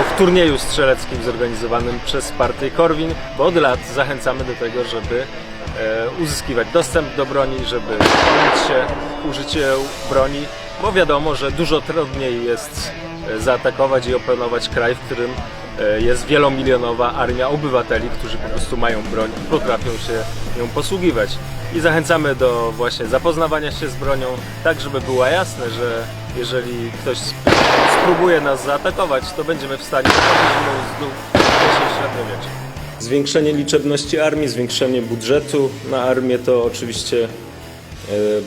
udział w turnieju strzeleckim zorganizowanym przez partię Korwin, bo od lat zachęcamy do tego, żeby e, uzyskiwać dostęp do broni, żeby pomóc się użyciu broni, bo wiadomo, że dużo trudniej jest e, zaatakować i opanować kraj, w którym e, jest wielomilionowa armia obywateli, którzy po prostu mają broń i potrafią się nią posługiwać. I zachęcamy do właśnie zapoznawania się z bronią, tak żeby było jasne, że jeżeli ktoś spróbuje nas zaatakować, to będziemy w stanie podnieść mu z. Zwiększenie liczebności armii, zwiększenie budżetu na armię to oczywiście e,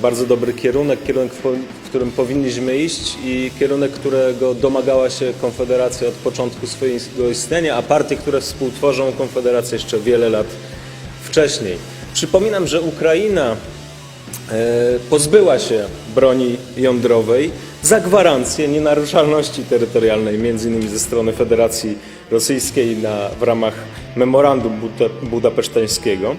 bardzo dobry kierunek, kierunek, w którym powinniśmy iść i kierunek, którego domagała się Konfederacja od początku swojego istnienia, a partie, które współtworzą Konfederację jeszcze wiele lat wcześniej. Przypominam, że Ukraina e, pozbyła się broni jądrowej za gwarancję nienaruszalności terytorialnej, innymi ze strony Federacji Rosyjskiej na, w ramach memorandum buda, budapeszteńskiego.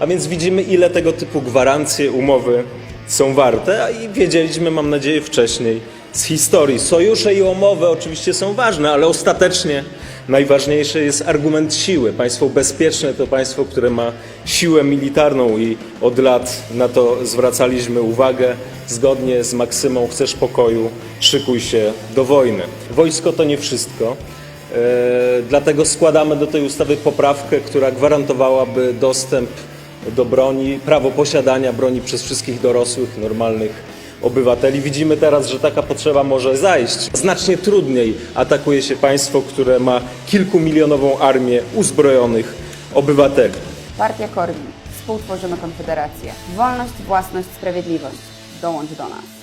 A więc widzimy, ile tego typu gwarancje, umowy są warte, a i wiedzieliśmy, mam nadzieję, wcześniej z historii. Sojusze i umowy oczywiście są ważne, ale ostatecznie najważniejszy jest argument siły. Państwo bezpieczne to państwo, które ma siłę militarną i od lat na to zwracaliśmy uwagę zgodnie z maksymą chcesz pokoju, szykuj się do wojny. Wojsko to nie wszystko. E, Dlatego składamy do tej ustawy poprawkę, która gwarantowałaby dostęp do broni, prawo posiadania broni przez wszystkich dorosłych, normalnych obywateli. Widzimy teraz, że taka potrzeba może zajść. Znacznie trudniej atakuje się państwo, które ma kilkumilionową armię uzbrojonych obywateli. Partia Korwin. Współtworzymy Konfederację. Wolność, własność, sprawiedliwość. Dołącz do nas.